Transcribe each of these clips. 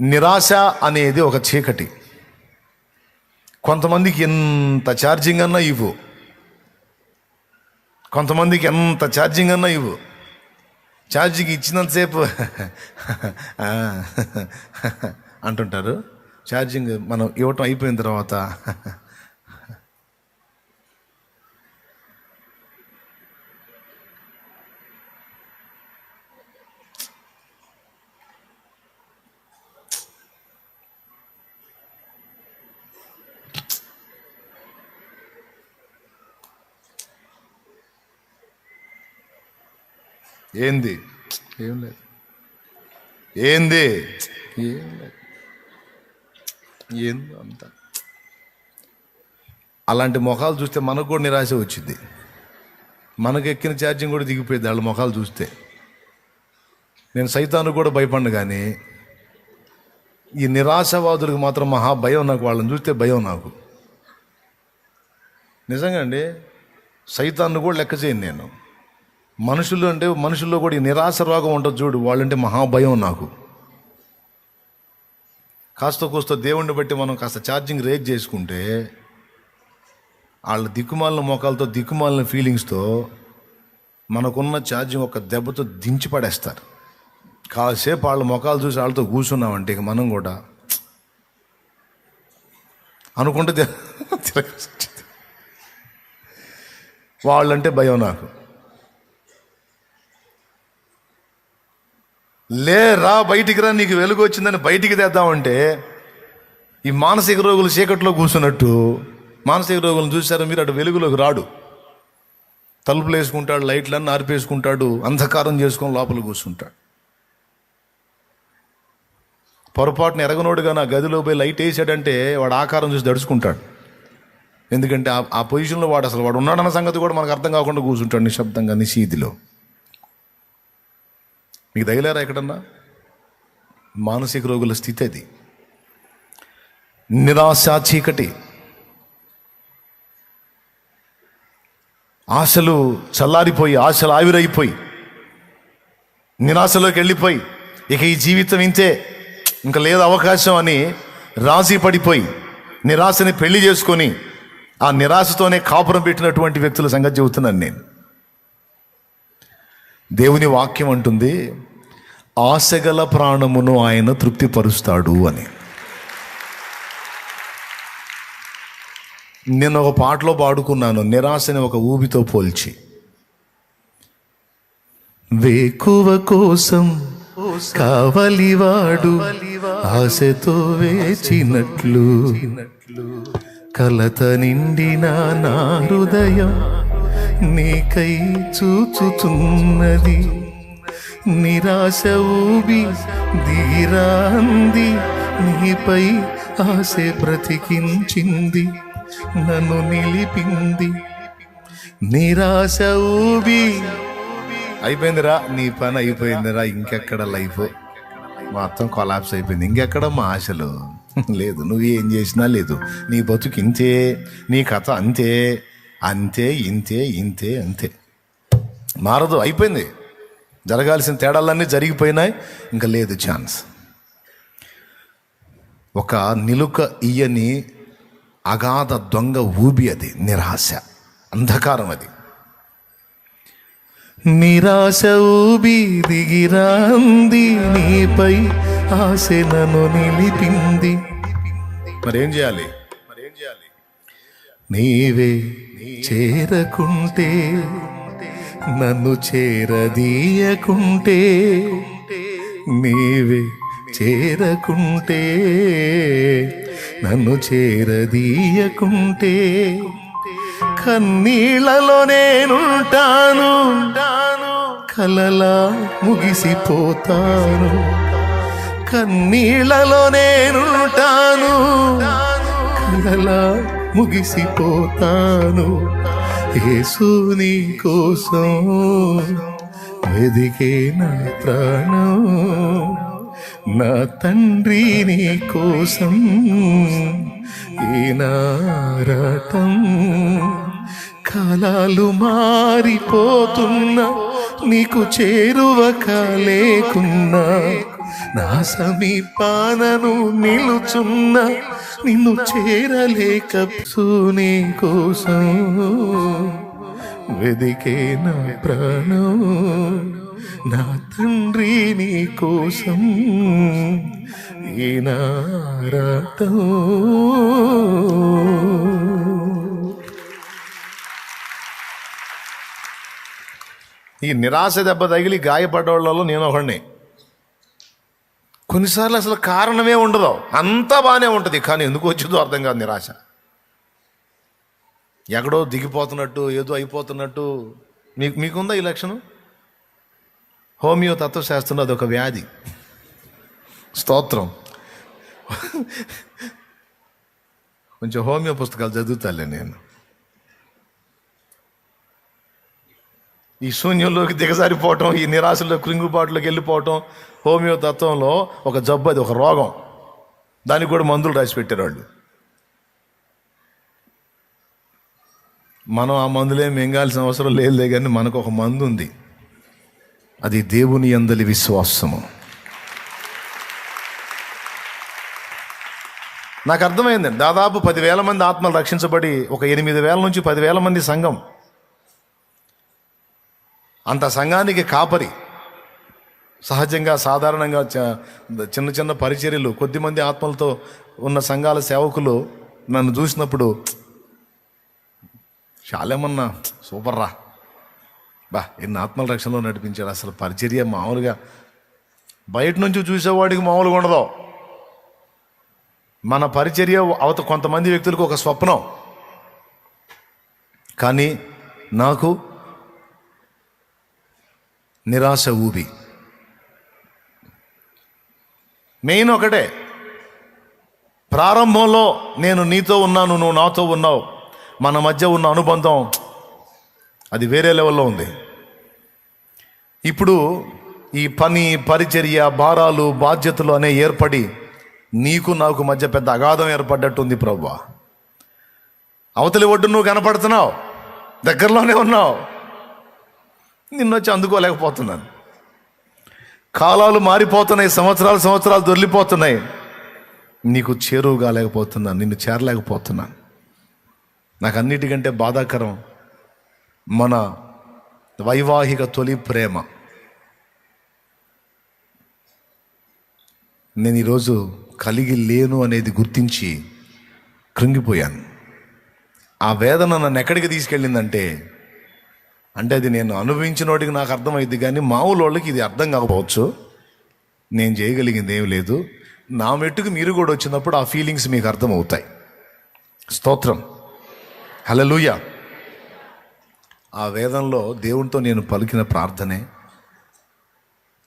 నిరాశ అనేది ఒక చీకటి. కొంతమందికి ఎంత ఛార్జింగ్ అన్నా ఇవ్వు. కొంతమందికి ఎంత ఛార్జింగ్ అన్నా ఇవ్వు. ఛార్జింగ్ ఇచ్చినంతసేపు అంటుంటారు. ఛార్జింగ్ మనం ఇవ్వటం అయిపోయిన తర్వాత ఏంది? ఏం లేదు. ఏంది? ఏం లేదు. ఏందో అంత. అలాంటి ముఖాలు చూస్తే మనకు కూడా నిరాశ వచ్చింది. మనకు ఎక్కిన ఛార్జింగ్ కూడా దిగిపోయింది వాళ్ళ ముఖాలు చూస్తే. నేను సైతాను కూడా భయపడిన కానీ ఈ నిరాశవాదులకు మాత్రం మహా భయం నాకు వాళ్ళని చూస్తే భయం నాకు. నిజంగా అండి సైతాన్ని కూడా లెక్క చేయను నేను. మనుషులు అంటే మనుషుల్లో కూడా ఈ నిరాశ రోగం ఉంటుంది చూడు వాళ్ళంటే మహాభయం నాకు. కాస్త కూస్త దేవుణ్ణి బట్టి మనం కాస్త ఛార్జింగ్ రేక్ చేసుకుంటే వాళ్ళ దిక్కుమాలిన మోకాలతో దిక్కుమాలిన ఫీలింగ్స్తో మనకున్న ఛార్జింగ్ ఒక దెబ్బతో దించి పడేస్తారు. కాసేపు వాళ్ళ ముఖాలు చూసి వాళ్ళతో కూర్చున్నామంటే ఇక మనం కూడా అనుకుంటే వాళ్ళంటే భయం నాకు. లే రా బయటికి రా నీకు వెలుగు వచ్చిందని బయటికి తెద్దామంటే ఈ మానసిక రోగులు చీకట్లో కూర్చున్నట్టు మానసిక రోగులను చూశారు మీరు అటు వెలుగులోకి రాడు. తలుపులు వేసుకుంటాడు లైట్లన్నీ ఆర్పేసుకుంటాడు అంధకారం చేసుకొని లోపల కూర్చుంటాడు. పొరపాటున ఎరగనోడుగా నా గదిలో పోయి లైట్ వేసాడంటే వాడు ఆకారం చూసి దడుచుకుంటాడు. ఎందుకంటే ఆ- ఆ పొజిషన్లో వాడు అసలు వాడు ఉన్నాడన్న సంగతి కూడా మనకు అర్థం కాకుండా కూర్చుంటాడు నిశ్శబ్దంగా నిశీదిలో మీకు తగిలారా ఎక్కడన్నా? మానసిక రోగుల స్థితి అది. నిరాశ చీకటి. ఆశలు చల్లారిపోయి ఆశలు ఆవిరైపోయి నిరాశలోకి వెళ్ళిపోయి ఇక ఈ జీవితం ఇంతే. ఇంకా లేదు అవకాశం అని రాజీ పడిపోయి నిరాశని పెళ్ళి చేసుకొని ఆ నిరాశతోనే కాపురం పెట్టినటువంటి వ్యక్తుల సంగతి చెబుతున్నాను నేను. దేవుని వాక్యం అంటుంది ఆశగల ప్రాణమును ఆయన తృప్తిపరుస్తాడు అని. నేను ఒక పాటలో పాడుకున్నాను నిరాశని ఒక ఊబితో పోల్చి. వేకువ కోసం కావలివాడు ఆశతో వేచినట్లు కలత నిండిన నా హృదయం నీకై చూచుతున్నది. నిరాశ ఊబి ధీరాంది. నీపై ఆశ బ్రతికించింది. నన్ను నిలిపింది. నిరాశ ఊబి. అయిపోయిందిరా నీ పని అయిపోయిందిరా ఇంకెక్కడ లైఫ్? మొత్తం కొలాప్స్ అయిపోయింది. ఇంకెక్కడ మా ఆశలు. లేదు నువ్వు ఏం చేసినా లేదు. నీ బతుకు ఇంతే నీ కథ అంతే. అంతే ఇంతే ఇంతే అంతే. మారదు అయిపోయింది. జరగాల్సిన తేడాలన్నీ జరిగిపోయినాయి ఇంకా లేదు ఛాన్స్. ఒక నిలుక ఇయ్యని అగాధ దొంగ ఊబి అది నిరాశ అంధకారం అది. నిరాశ ఊబి దిగిరాంది నీపై ఆశ నన్ను నిలిపింది. మరేం చేయాలి చేయాలి? నీవే చేరకుంటే నన్ను చేరదీయకుంటే నీవే చేరకుంటే నన్ను చేరదీయకుంటే కన్నీళ్ళలో నేనుంటాను కలలా ముగిసిపోతాను కన్నీళ్ళలో నేనుంటాను కలలా ముగిసిపోతాను. యేసుని కోసం వెదికే నా ప్రాణం. నా తండ్రి నీ కోసం ఈనారాటం కాలాలు మారిపోతున్నా నీకు చేరువ కాలేకున్నా నా సమీపానను నిలుచున్న నిన్ను చేరలేక సూనే కోసం వెదికే నా ప్రాణం నా తండ్రి నీ కోసం ఈ నారాటం ఈ నిరాశ దెబ్బ తగిలి గాయపడ్డవాళ్ళలో నేను ఒకడిని. కొన్నిసార్లు అసలు కారణమే ఉండదు. అంతా బాగానే ఉంటుంది కానీ ఎందుకు వచ్చిందో అర్థం కాదు నిరాశ. ఎక్కడో దిగిపోతున్నట్టు ఏదో అయిపోతున్నట్టు. మీకు మీకుందా ఈ లక్షణం? హోమియో తత్వశాస్త్రంలో అది ఒక వ్యాధి. స్తోత్రం. కొంచెం హోమియో పుస్తకాలు చదువుతాలే నేను. ఈ శూన్యంలోకి దిగజారిపోవటం ఈ నిరాశలో కృంగుబాటులోకి వెళ్ళిపోవటం హోమియోతత్వంలో ఒక జబ్బు అది ఒక రోగం. దానికి కూడా మందులు రాసి పెట్టారు వాళ్ళు. మనం ఆ మందులేం మింగాల్సిన అవసరం లేదులే కానీ మనకు ఒక మందు ఉంది అది దేవుని అందలి విశ్వాసము. నాకు అర్థమైంది దాదాపు పదివేల మంది ఆత్మలు రక్షించబడి ఒక ఎనిమిది వేల నుంచి పదివేల మంది సంఘం అంత సంఘానికి కాపరి. సహజంగా సాధారణంగా చ- చిన్న చిన్న పరిచర్యలు కొద్దిమంది ఆత్మలతో ఉన్న సంఘాల సేవకులు నన్ను చూసినప్పుడు చాలేమన్నా సూపర్ రా బా ఎన్ని ఆత్మల రక్షణలో నడిపించాడు అసలు పరిచర్య మామూలుగా బయట నుంచి చూసేవాడికి మామూలుగా ఉండదు. మన పరిచర్య అవత కొంతమంది వ్యక్తులకు ఒక స్వప్నం. కానీ నాకు నిరాశ ఊబి. మెయిన్ ఒకటే ప్రారంభంలో నేను నీతో ఉన్నాను నువ్వు నాతో ఉన్నావు మన మధ్య ఉన్న అనుబంధం అది వేరే లెవెల్లో ఉంది. ఇప్పుడు ఈ పని పరిచర్య భారాలు బాధ్యతలు అనే ఏర్పడి నీకు నాకు మధ్య పెద్ద అగాధం ఏర్పడ్డట్టుంది ప్రభు అవతలి ఒడ్డు నువ్వు కనపడుతున్నావు దగ్గరలోనే ఉన్నావు. నిన్నొచ్చి అందుకోలేకపోతున్నాను. కాలాలు మారిపోతున్నాయి సంవత్సరాలు సంవత్సరాలు దొరికిపోతున్నాయి. నీకు చేరువు కాలేకపోతున్నాను నిన్ను చేరలేకపోతున్నాను. నాకు అన్నిటికంటే బాధాకరం మన వైవాహిక తొలి ప్రేమ. నేను ఈరోజు కలిగి లేను అనేది గుర్తించి కృంగిపోయాను. ఆ వేదన నన్ను ఎక్కడికి తీసుకెళ్ళిందంటే అంటే అది నేను అనుభవించినోటికి నాకు అర్థమైంది కానీ మామూలు వాళ్ళకి ఇది అర్థం కాకపోవచ్చు. నేను చేయగలిగింది ఏం లేదు. నా మెట్టుకు మీరు కూడా వచ్చినప్పుడు ఆ ఫీలింగ్స్ మీకు అర్థమవుతాయి. స్తోత్రం. హలలుయ ఆ వేదంలో దేవునితో నేను పలికిన ప్రార్థనే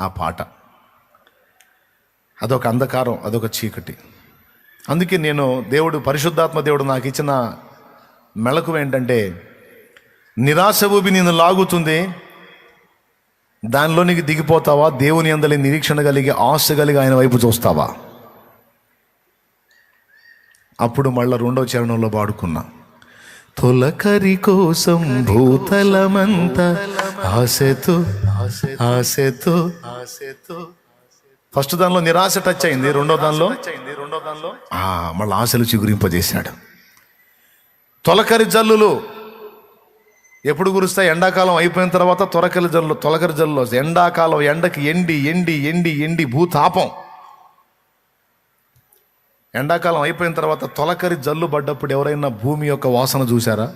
ఆ పాట. అదొక అంధకారం అదొక చీకటి. అందుకే నేను దేవుడు పరిశుద్ధాత్మ దేవుడు నాకు ఇచ్చిన మెళకు ఏంటంటే నిరాశ ఊబి నిన్ను లాగుతుంది. దానిలోనికి దిగిపోతావా? దేవుని అందలి నిరీక్షణ కలిగి ఆశ కలిగి ఆయన వైపు చూస్తావా? అప్పుడు మళ్ళా రెండో చరణంలో పాడుకున్నా. తొలకరి కోసం భూతలమంత ఆశతో ఆశతో ఆశతో. ఫస్ట్ దానిలో నిరాశ టచ్ అయింది. రెండో దానిలో? రెండో దానిలో మళ్ళీ ఆశలు చిగురింపజేశాడు. తొలకరి జల్లులు ఎప్పుడు కురుస్తాయి? ఎండాకాలం అయిపోయిన తర్వాత తొలకరి జల్లు తొలకరి జల్లు ఎండాకాలం ఎండకి ఎండి ఎండి ఎండి ఎండి భూతాపం. ఎండాకాలం అయిపోయిన తర్వాత తొలకరి జల్లు పడ్డప్పుడు ఎవరైనా భూమి యొక్క వాసన చూసారా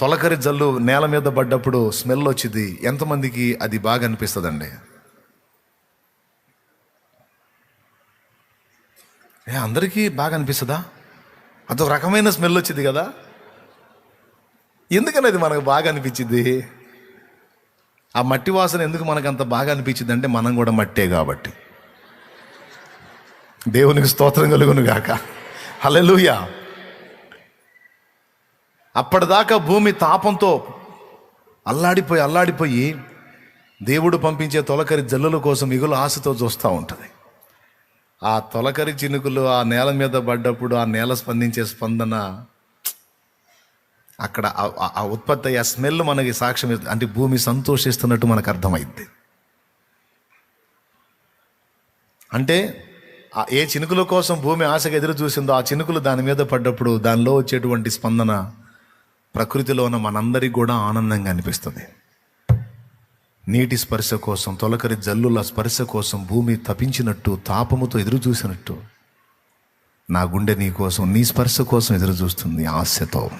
తొలకరి జల్లు నేల మీద పడ్డప్పుడు స్మెల్ వచ్చింది. ఎంతమందికి అది బాగా అనిపిస్తుందండి? ఏ అందరికీ బాగా అనిపిస్తుందా? అదొక రకమైన స్మెల్ వచ్చింది కదా? ఎందుకని అది మనకు బాగా అనిపించింది? ఆ మట్టి వాసన ఎందుకు మనకు అంత బాగా అనిపించింది అంటే మనం కూడా మట్టే కాబట్టి. దేవునికి స్తోత్రం కలుగును గాక. హలలుయా అప్పటిదాకా భూమి తాపంతో అల్లాడిపోయి అల్లాడిపోయి దేవుడు పంపించే తొలకరి జల్లుల కోసం మిగులు ఆశతో చూస్తూ ఉంటుంది. ఆ తొలకరి చినుకులు ఆ నేల మీద పడ్డప్పుడు ఆ నేల స్పందించే స్పందన అక్కడ ఆ- ఉత్పత్తి అయ్యే స్మెల్ మనకి సాక్ష్యం అంటే భూమి సంతోషిస్తున్నట్టు మనకు అర్థమైంది అంటే ఏ చినుకుల కోసం భూమి ఆశగా ఎదురు చూసిందో ఆ చినుకులు దాని మీద పడ్డప్పుడు దానిలో వచ్చేటువంటి స్పందన ప్రకృతిలో ఉన్న మనందరికి కూడా ఆనందంగా అనిపిస్తుంది. నీటి స్పర్శ కోసం తొలకరి జల్లుల స్పర్శ కోసం భూమి తపించినట్టు తాపముతో ఎదురు చూసినట్టు నా గుండె నీ కోసం నీ స్పర్శ కోసం ఎదురు చూస్తుంది ఆశతో.